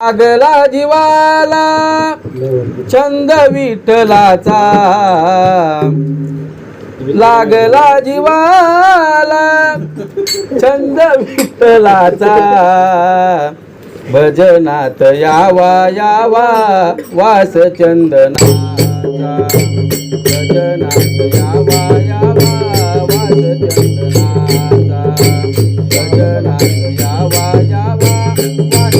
लागला जीवाला छंद विठलाचा लागला जीवाला छंद विठलाचा भजनात यावा यावा वास चंदना भजनात यावा यावा वास चंदना भजनात यावा यावा वास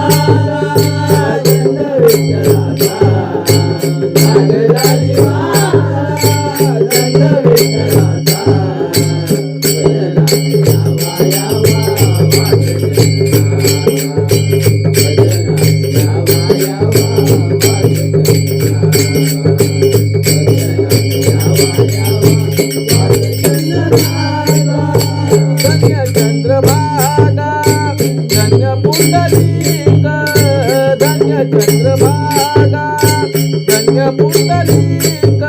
चंद्रभागा धन्य पुंडलिक धन्य चंद्रभागा धन्य पुंडलिक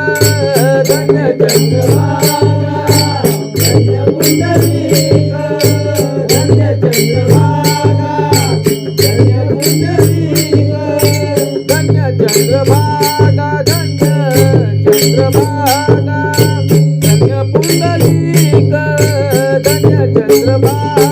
धन्य धन्य पुंडलिक धन्य चंद्रभागा धन्य पुंडलिक धन्य चंद्रभागा धन्य चंद्रभागा धन्य धन्य चंद्रभागा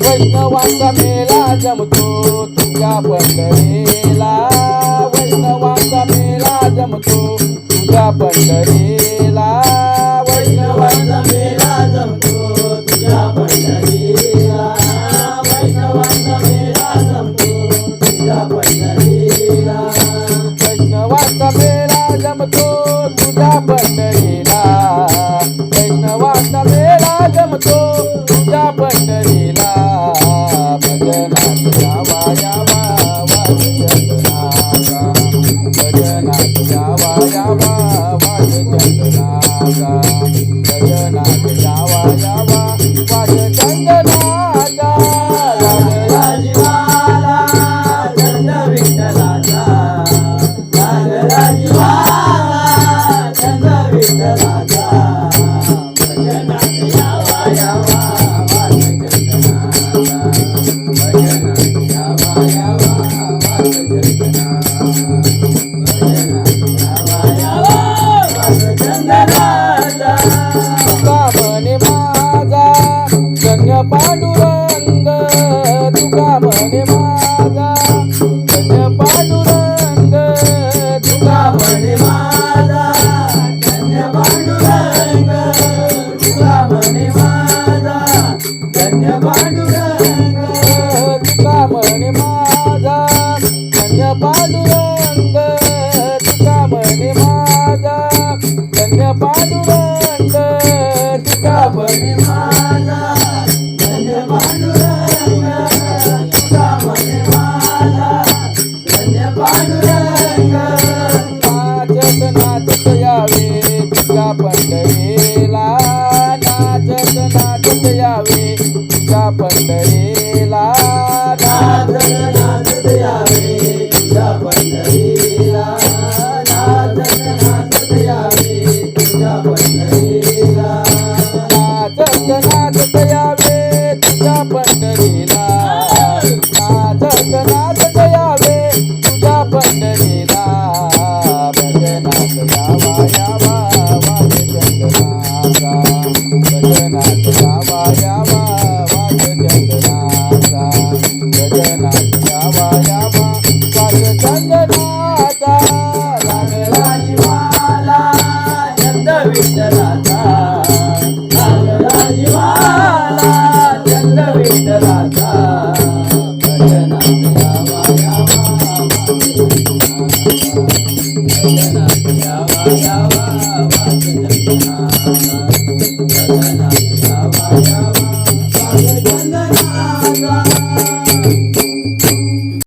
वैष्णवांचा मेला जमतो तुझ्या पंढरीला. वैष्णवांचा मेला जमतो तुझ्या पंढरीला. Bye.